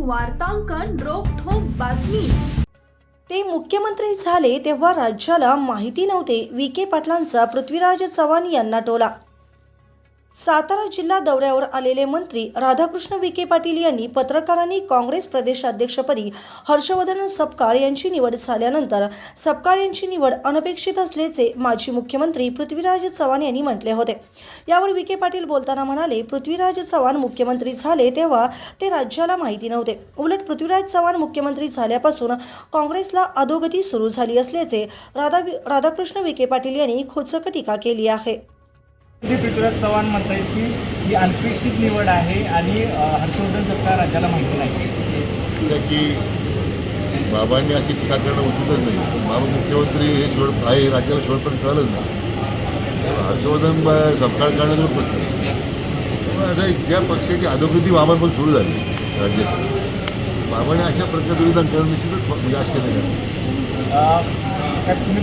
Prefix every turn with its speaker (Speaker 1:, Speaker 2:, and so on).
Speaker 1: वार्तांकन रोखोक बातमी.
Speaker 2: ते मुख्यमंत्री झाले तेव्हा राज्याला माहिती नव्हते. विखे पाटलांचा पृथ्वीराज चव्हाण यांना टोला सातारा जिल्हा दौऱ्यावर आलेले मंत्री राधाकृष्ण विखे पाटील यांनी पत्रकारांनी काँग्रेस प्रदेशाध्यक्षपदी हर्षवर्धन सपकाळ यांची निवड झाल्यानंतर सपकाळ यांची निवड अनपेक्षित असल्याचे माजी मुख्यमंत्री पृथ्वीराज चव्हाण यांनी म्हटले होते. यावर विखे पाटील बोलताना म्हणाले पृथ्वीराज चव्हाण मुख्यमंत्री झाले तेव्हा ते राज्याला माहिती नव्हते. उलट पृथ्वीराज चव्हाण मुख्यमंत्री झाल्यापासून काँग्रेसला अधोगती सुरू झाली असल्याचे राधा राधाकृष्ण विखे पाटील यांनी खोचक टीका केली आहे.
Speaker 3: पृथ्वीराज चव्हाण म्हणतायत की ही अनपेक्षित निवड आहे आणि हर्षवर्धन सत्कार राज्याला माहिती नाही.
Speaker 4: की बाबांनी अशी टीका करणं उचितच नाही. बाबा मुख्यमंत्री हे सोड आहे राज्याला सोडपर्यंत कळलंच नाही. हर्षवर्धन करण्याचं प्रश्न त्यामुळे आता ज्या पक्षाची अधोगती बाबांपासून सुरू झाली राज्यात बाबाने अशा प्रकारचं विधान करणं निश्चितच म्हणजे आश्चर्य नाही
Speaker 3: तुम्ही